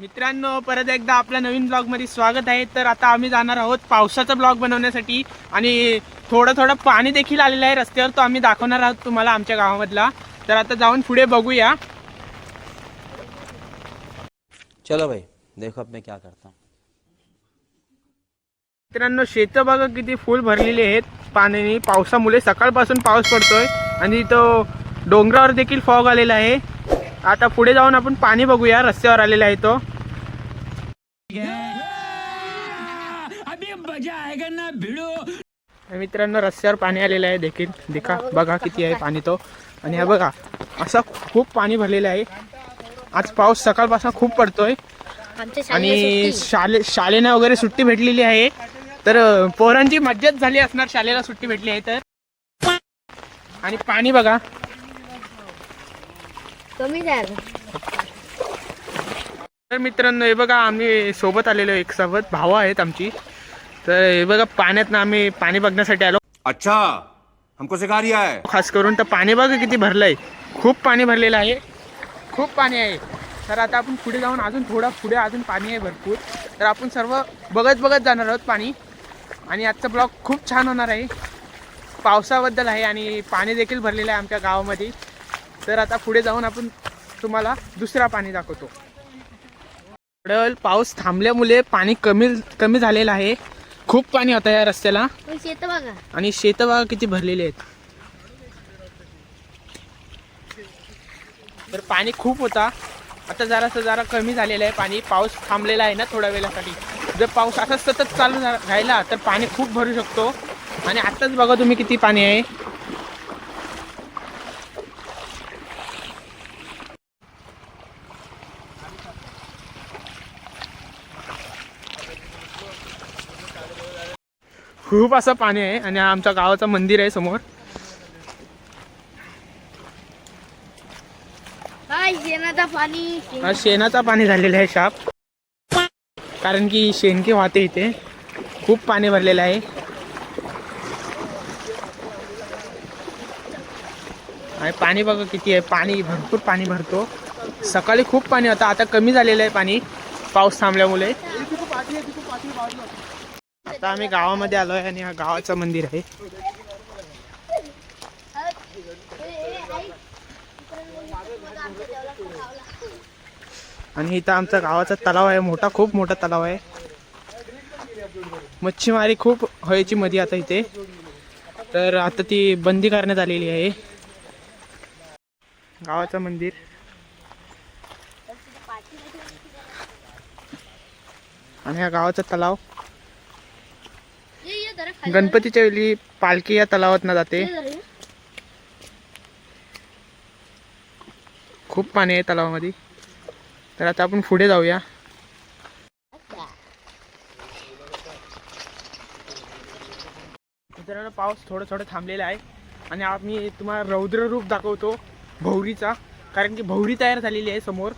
मित्रांनो परत एकदा आपल्या नवीन ब्लॉगमध्ये स्वागत आहे. तर आता आम्ही जाणार आहोत पावसाचा ब्लॉग बनवण्यासाठी आणि थोडं थोडं पाणी देखील आलेलं आहे रस्त्यावर तो आम्ही दाखवणार आहोत तुम्हाला आमच्या गावामधला. तर आता जाऊन पुढे बघूया. चलो भाई देखो अब मैं क्या करता मित्रांनो शेतं बघा किती फुल भरलेली आहेत पाण्याने. पावसामुळे सकाळपासून पाऊस पडतोय आणि तो डोंगरावर देखील फॉग आलेला आहे. आता पुढे जाऊन आपण पाणी बघूया रस्त्यावर आलेला आहे तो. मित्रांनो रस्त्यावर पाणी आलेलं आहे देखील. देखा बघा किती आहे पाणी तो. आणि हा बघा असं खूप पाणी भरलेलं आहे. आज पाऊस सकाळपासून खूप पडतोय. आणि शाळे शाळेनं वगैरे सुट्टी भेटलेली आहे. तर पोरांची मज्जाच झाली असणार शाळेला सुट्टी भेटली आहे तर. आणि पाणी बघा कमी तर मित्रांनो हे बघा आम्ही सोबत आलेलो एक सोबत. भाव आहेत आमची. तर हे बघा पाण्यात आम्ही पाणी बघण्यासाठी आलो. अच्छा हमको सिखा रिया है. खास करून तर पाणी बघा किती भरलंय. खूप पाणी भरलेलं आहे. खूप पाणी आहे. तर आता आपण पुढे जाऊन अजून थोडा पुढे अजून पाणी आहे भरपूर. तर आपण सर्व बघत बघत जाणार आहोत पाणी. आणि आजचा ब्लॉग खूप छान होणार आहे. पावसाबद्दल आहे आणि पाणी देखील भरलेलं आहे आमच्या गावामध्ये. तर आता पुढे जाऊन आपण तुम्हाला दुसरा पाणी दाखवतो. थोड्या पाऊस थांबल्यामुळे पाणी कमी कमी झालेलं आहे. खूप पाणी होतं या रस्त्याला. आणि शेतं बघा किती भरलेली आहेत. तर पाणी खूप होता. आता जरासं जरा कमी झालेलं आहे. पाणी पाऊस थांबलेला आहे ना थोड्या वेळासाठी. जर पाऊस असाच सतत चालू राहिला तर पाणी खूप भरू शकतो. आणि आत्ताच बघा तुम्ही किती पाणी आहे. खूप असं पाणी आहे आणि आमच्या गावाचं मंदिर आहे समोर. शेणाचा पाणी? शेणाचा पाणी झालेलं आहे शाप. कारण की शेणके वाहते इथे. खूप पाणी भरलेलं आहे. आणि पाणी बघा किती आहे. पाणी भरपूर पाणी भरतो. सकाळी खूप पाणी होतं. आता कमी झालेलं आहे पाणी. पाऊस थांबल्यामुळे. आता आम्ही गावामध्ये आलो आहे आणि हा गावाचं मंदिर आहे. आणि इथं आमचा गावाचा तलाव आहे मोठा खूप मोठा तलाव आहे. मच्छीमारी खूप व्हायची मध्ये आता इथे. तर आता ती बंदी करण्यात आलेली आहे. गावाचं मंदिर. आणि हा गावाचा तलाव. गणपतीच्या वेळी पालखी या तलावातनं जाते. खूप पाणी आहे तलावामध्ये. तर आता आपण पुढे जाऊया. मित्रांनो पाऊस थोडं थोडं थांबलेला आहे. आणि आम्ही तुम्हाला रौद्र रूप दाखवतो भौरीचा. कारण की भौरी तयार झालेली आहे समोर.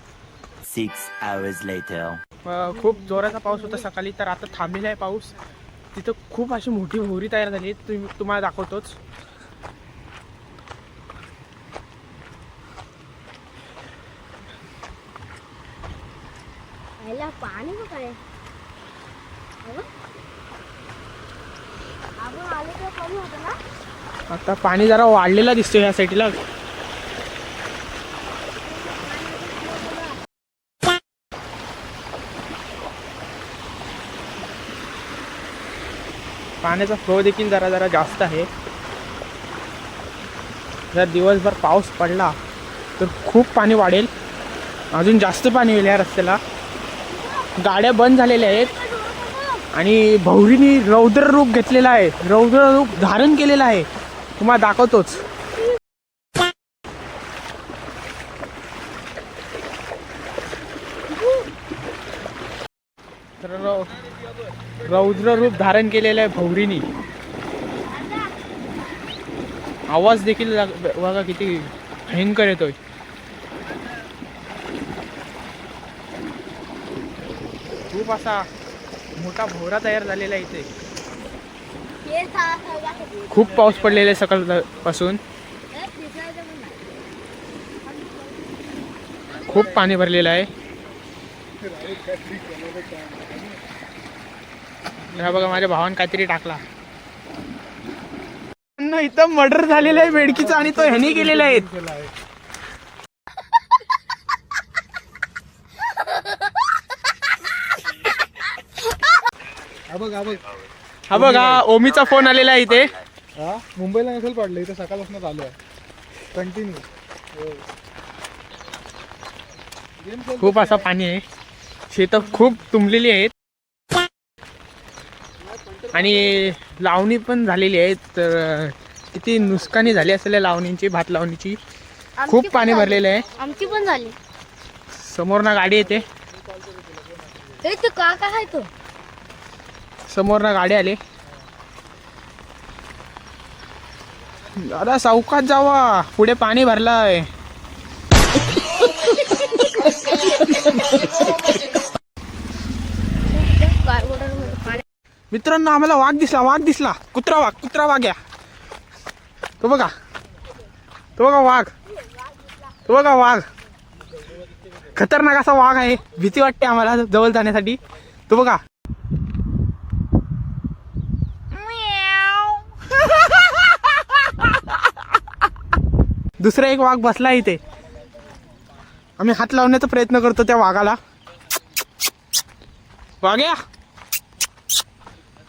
Six hours later. अ, खूप जोराचा पाऊस होता सकाळी तर आता थांबलेला आहे पाऊस. तिथं खूप अशी मोठी भोवरी तयार झाली तुम्ही तुम्हाला दाखवतोच. पाणी काय आता पाणी जरा वाढलेला दिसतो या साईडला. पाण्याचा फ्लो देखील जरा जरा जास्त आहे. जर दिवसभर पाऊस पडला तर खूप पाणी वाढेल. अजून जास्त पाणी येईल या रस्त्याला. गाड्या बंद झालेल्या आहेत. आणि भौरीनी रौद्र रूप घेतलेलं आहे. रौद्र रूप धारण केलेलं आहे. तुम्हाला दाखवतोच तर रौ- रौद्र रूप धारण केलेलं आहे भौरीनी. आवाज देखील बघा किती भयंकर येतोय. खूप असा मोठा भोवरा तयार झालेला आहे इथे. खूप पाऊस पडलेला आहे सकाळपासून. खूप पाणी भरलेलं आहे. हा बघा माझ्या भावाने काहीतरी टाकला. इथं मर्डर झालेलं आहे बेडकीचं आणि तो ह्यानी केलेला आहे. हा बघ हा बघ. हा बघा ओमीचा फोन आलेला आहे इथे. हा? मुंबईला नसेल पडलं इथं सकाळपासून चालू आहे. कंटिन्यू खूप असं पाणी आहे. शेत खूप तुंबलेली आहेत. आणि लावणी पण झालेली आहे. तर किती नुकसानी झाली असेल या लावणीची भात लावणीची. आमची खूप पण पाणी झाली. भरलेलं आहे. आमची पण झाली. समोर ना गाडी येते. तू का काय आहे तो. समोर ना गाडी आली. दादा सावकात जावा. पुढे पाणी भरलंय. कारवोडरमध्ये पाणी मित्रांनो आम्हाला वाघ दिसला वाघ दिसला. कुत्रा वाघ कुत्रा वाघ या. तो बघा. तो बघा वाघ. तो बघा वाघ. खतरनाक असा वाघ आहे. भीती वाटते आम्हाला जवळ जाण्यासाठी. तो बघा. दुसरा एक वाघ बसला इथे. आम्ही हात लावण्याचा प्रयत्न करतो त्या वाघाला. वाघ्या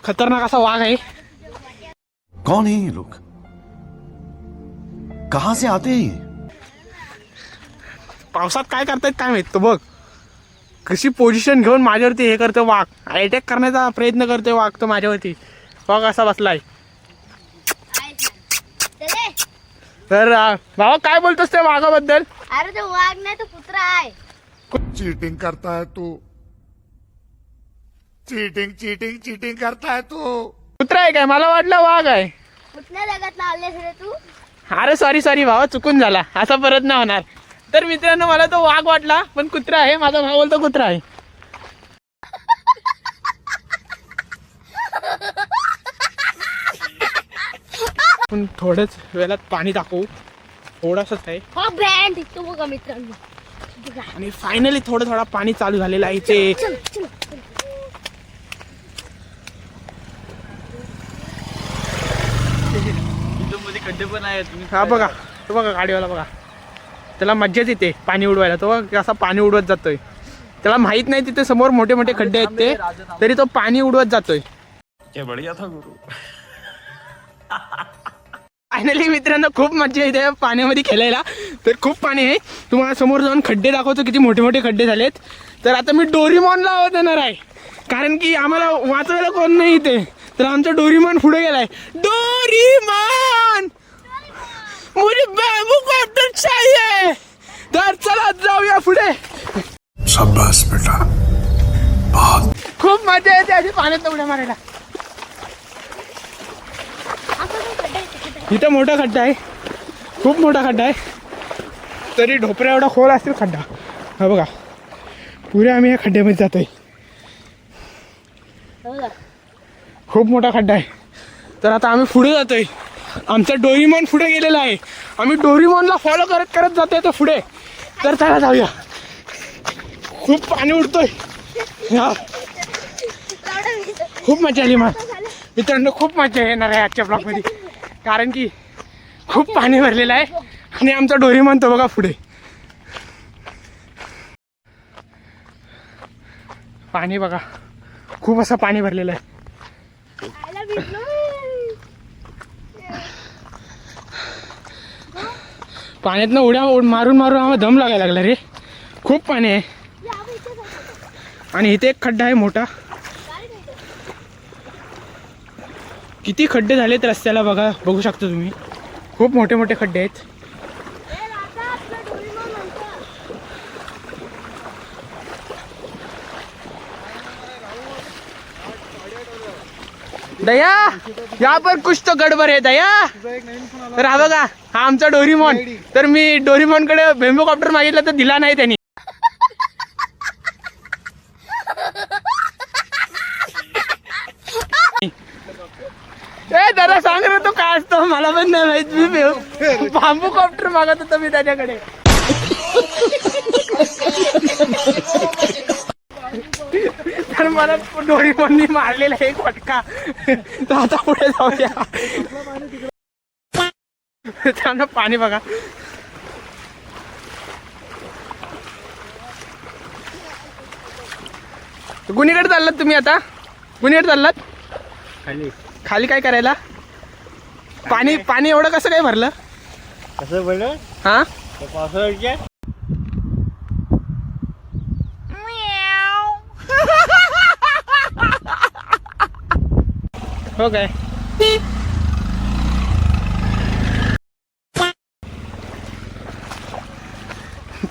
खतरनाक असा वाघ आहे. कौन है ये लोग? कहां से आते हैं ये? पावसात काय करतायत काय माहीत? तो बघ. कशी पोझिशन घेऊन माझ्यावरती हे करतो वाघ. अटॅक करण्याचा प्रयत्न करतोय वाघ तो माझ्यावरती. वाघ असा बसलाय. चले तर अं, भावा काय बोलतोस त्या वाघाबद्दल? अरे तो वाघ नाही तो कुत्रा आहे. चीटिंग करता है तू. चीटिंग चीटिंग चीटिंग करता है तू. कुत्रा आहे काय? मला वाटलं वाघ आहे. कुठल्या जगात आलेस रे तू? अरे सॉरी सॉरी भावा चुकून झाला. असा परत नाही होणार. तर मित्रांनो मला तो वाघ वाटला पण कुत्रा आहे. माझा भाऊ बोलतो कुत्रा आहे. पण थोडंच वेळात पाणी टाकू. थोडंसंच आहे. हो तो बघा मित्रांनो. बघा. आणि फायनली थोडं थोडा पाणी चालू झालेलं आहे इथे. चल चल. चल. हा बघा. तो बघा गाडीवाला बघा. त्याला मज्जाच येते पाणी उडवायला. तो बघा कसा पाणी उडवत जातोय. त्याला माहीत नाही तिथे समोर मोठे मोठे खड्डे आहेत ते. तरी तो पाणी उडवत जातोय. फायनली मित्रांनो खूप मज्जा येते या पाण्यामध्ये खेळायला. तर खूप पाणी आहे. तुम्हाला समोर जाऊन खड्डे दाखवतो किती मोठे मोठे खड्डे झालेत. तर आता मी डोरीमॉन लावत येणार आहे. कारण की आम्हाला वाचवायला कोण नाही इथे. तर आमचा डोरीमॉन पुढे गेलाय. डोरीमॉन! मुझे बॅम्बू कॉप्टर चाहिए तर चला जाऊया पुढे. शाबाश बेटा. खूप मजा येते अशी पाण्यात उड्या मारायला. आहे, आहे. इथं मोठा खड्डा आहे. खूप मोठा खड्डा आहे. तरी ढोपऱ्या एवढा खोल असतील खड्डा. हा बघा. पुरे आम्ही या खड्ड्यामध्ये जातोय. हो. खूप मोठा खड्डा आहे. तर आता आम्ही पुढे जातोय. आमचा डोरीमॉन पुढे गेलेला आहे. आम्ही डोरीमॉनला फॉलो करत करत जातोय तो पुढे. तर चला जाऊया. खूप पाणी उडतोय. हा. खूप मजा आली मग मित्रांनो खूप मजा येणार आहे आजच्या ब्लॉकमध्ये कारण की खूप पाणी भरलेलं आहे आणि आमचा डोरी म्हणतो बघा पुढे. पाणी बघा. खूप असं पाणी भरलेलं आहे खायला भेटलं. पाण्यातनं उड्या उड- मारून मारून आम्हाला दम लागायला लागला रे. खूप पाणी आहे. आणि इथे एक खड्डा आहे मोठा. किती खड्डे झालेत रस्त्याला बघा बघू शकता तुम्ही. खूप मोठे मोठे खड्डे आहेत. दया या पर कुछ तो गडबड आहे दया. राहा बघा. हा आमचा डोरीमॉन. तर मी डोरीमॉनकडे बेम्बोकॉप्टर मागितलं तर दिला नाही त्यांनी. ए दादा सांग रे तो काय असतो? मला पण नाही माहीत. मी बांबू कॉप्टर मागत होतो मी त्याच्याकडे. तर मला डोरीमोननी मारलेला एक फटका. तर आता पुढे जाऊया. त्यांना पाणी बघा. कुणीकडे चाललात तुम्ही आता? कुणीकडे चाललात? खाली. खाली काय करायला? पाणी पाणी एवढं कसं काय भरलं? कसं पडलं हा? पावसाळ्याच्या? हो काय?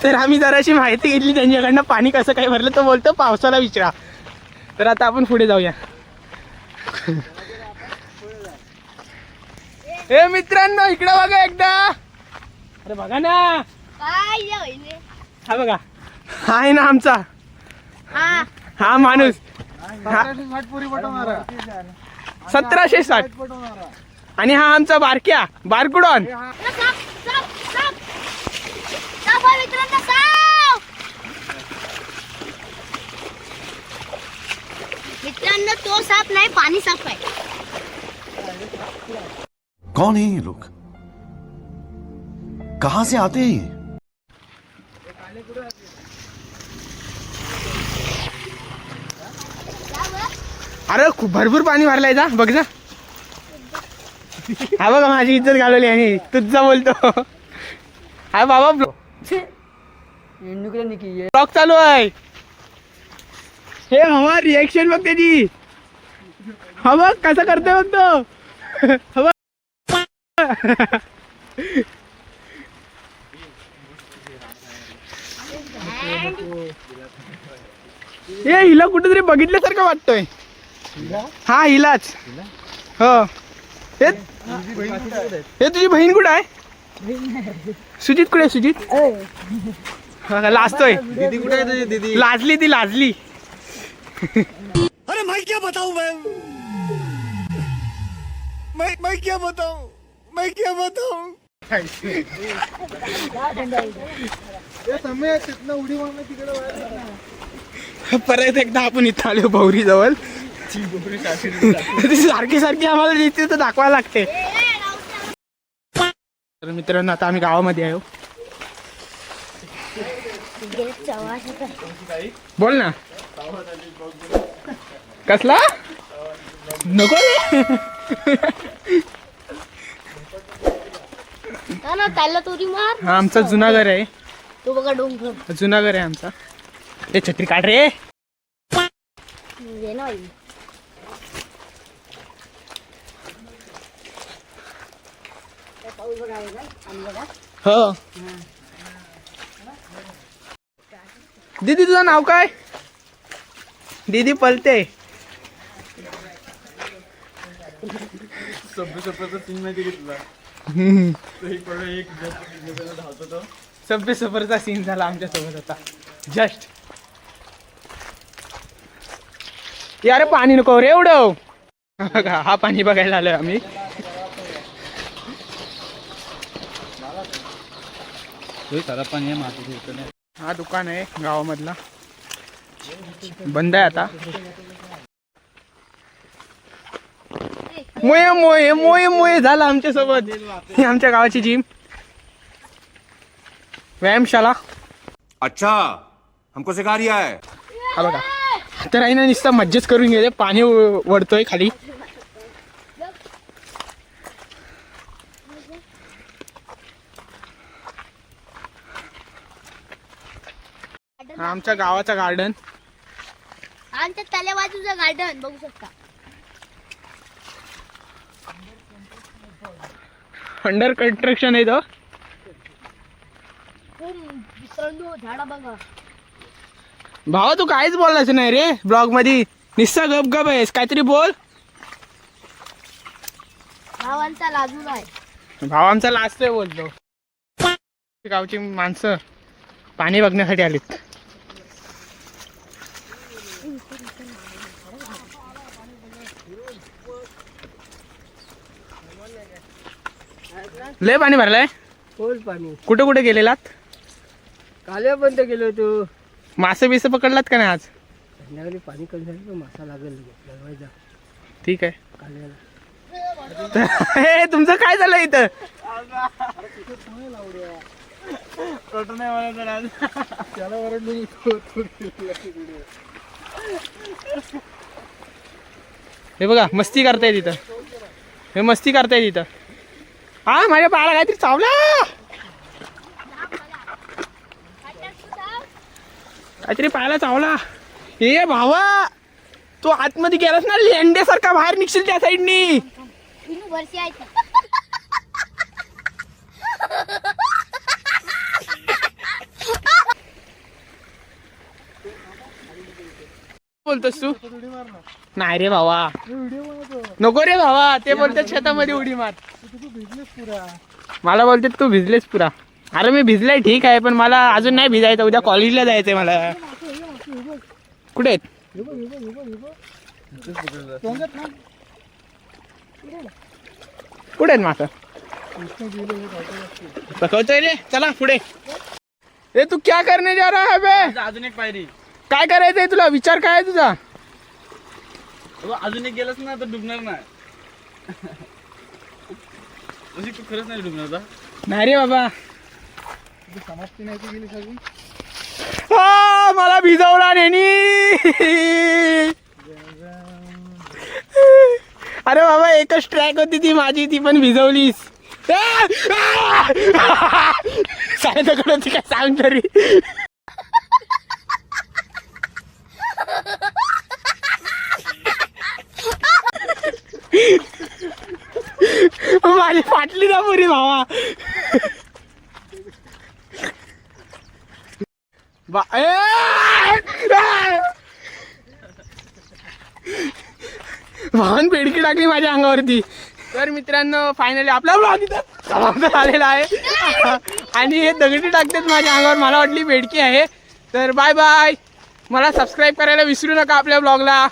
तर आम्ही जराशी माहिती घेतली त्यांच्याकडनं पाणी कसं काय भरलं तर बोलतो पावसाला विचारा. तर आता आपण पुढे जाऊया. ए मित्रांनो इकडे बघा एकदा. अरे बघा ना? हा बघा. हा आहे ना आमचा. हा. हा माणूस. सतराशे साठ आणि हा आमचा बारक्या बारकुडॉन साप साप साप साप आहे मित्रांनो साप मित्रांनो तो साप नाही पाणी साप आहे. कौन है ये लोग? कहां से आते हैं ये? अरे खूप भरपूर पाणी भरलंय जा बघ जा. हा बघा माझी इज्जत घालवली आणि तुझा बोलतो. हा बाबा ब्लॉग चालू आहे. हे हवा रिएक्शन बघ त्याची. हा बघ कसं करतोय बघ तो. हा बघ. हे हिला कुठेतरी बघितल्यासारखं वाटतोय. हा हिलाच. हो. हे तुझी बहीण कुठं आहे? सुजित कुठे सुजित? लाजतोय. दीदी कुठे आहे तुझी दीदी? लाजली ती लाजली. अरे मैं क्या बताऊं मैं? मैं मैं क्या बताऊं? मैं क्या बताऊं? ए, समय तिथनं उडी मारणं तिकडे बाहेर निघ. परत एकदा आपण इथं आलो भौरी जवळ सारखी सारखी आम्हाला तर दाखवायला लागते. तर मित्रांनो आता आम्ही गावामध्ये आहो बोल ना. कसला? नको. हा त्याला तुरी मार. हा आमचा जुना घर आहे. तो बघा डोंगर. जुना घर आहे आमचा. ते छत्री काढ रे. हो. दीदी तुझं नाव काय? दीदी पलते. सभ्य सफरचा सीन झाला आमच्यासोबत आता. जस्ट यारे पाणी नको रे एवढं. बघा, हा पाणी बघायला आलोय आम्ही. हा दुकान आहे गावामधला. बंद आहे आता. मोये मोये मोये मोये झाला आमच्यासोबत. ही आमच्या गावाची जिम व्यायामशाला. अच्छा हमको सिखा रिया है हा बघा. तर आहे ना नुसतं मज्जाच करून घेते पाणी व- वळतोय खाली. आमच्या गावाचा गार्डन आमच्या तल्या बाजूचं गार्डन बघू शकता. अंडर कन्स्ट्रक्शन आहे तो. झाडा बघा. भावा तू काहीच बोललास नाही रे ब्लॉगमध्ये निस्सा गप गप आहेस. काहीतरी बोल. गावांचा लाजून आहे भाव आमचा लाजतोय बोलतो. गावची माणसं पाणी बघण्यासाठी आलीत. लय पाणी भरलंय? खोल पाणी. कुठे कुठे गेलेलात? बंद गेलो तू मासे बिसे पकडलात का नाही आज? संध्याकाळी पाणी कमी झालं तर मासा लागेल. लगवायचा ठीक आहे. काढायला हे तुमचं काय झालं इथं? त्याला. हे बघा मस्ती करताय तिथं हे मस्ती करताय तिथं हा माझ्या पायाला काहीतरी चावला. काहीतरी पायाला चावला. ए भावा तू आतमध्ये गेलास ना लेंड्यासारखा बाहेर निघशील त्या साईडनी. बोलतोस तू? उडी मार ना नाही रे भावा. नको रे भावा ते बोलतात शेतामध्ये उडी मार. तू तू बिझनेस पुरा. मला बोलते तू भिजलेस पुरा. अरे मी भिजलाय ठीक आहे पण मला अजून नाही भिजायचं. उद्या कॉलेजला जायचंय मला. कुठे आहेत? बघ बघ बघ बघ. तोंडात थांब. कुठे आहेत मासा. पकवतोय रे चला पुढे. ए तू क्या करने जा रहा है बे अजून एक पायरी. काय करायचंय तुला? विचार काय आहे तुझा? अजून एक गेलंच ना तर डुबणार नाही. म्हणजे तू खरंच नाही डुबणार आता नाही रे बाबा. तू समाप्ती नाही ती गेली सगळी आ, मला भिजवला नेनी. अरे बाबा एकच ट्रॅक होती ती माझी ती पण भिजवलीस. सांगितलं होती काय सांग तरी. माझी फाटली ना पुरी भावा. बा वाहन पेडकी टाकली माझ्या अंगावरती. तर मित्रांनो फायनली आपला ब्लॉग आलेला आहे. आणि हे दगडी टाकतात माझ्या अंगावर. मला वाटली बेडकी आहे. तर बाय बाय मला सबस्क्राईब करायला विसरू नका आपल्या ब्लॉगला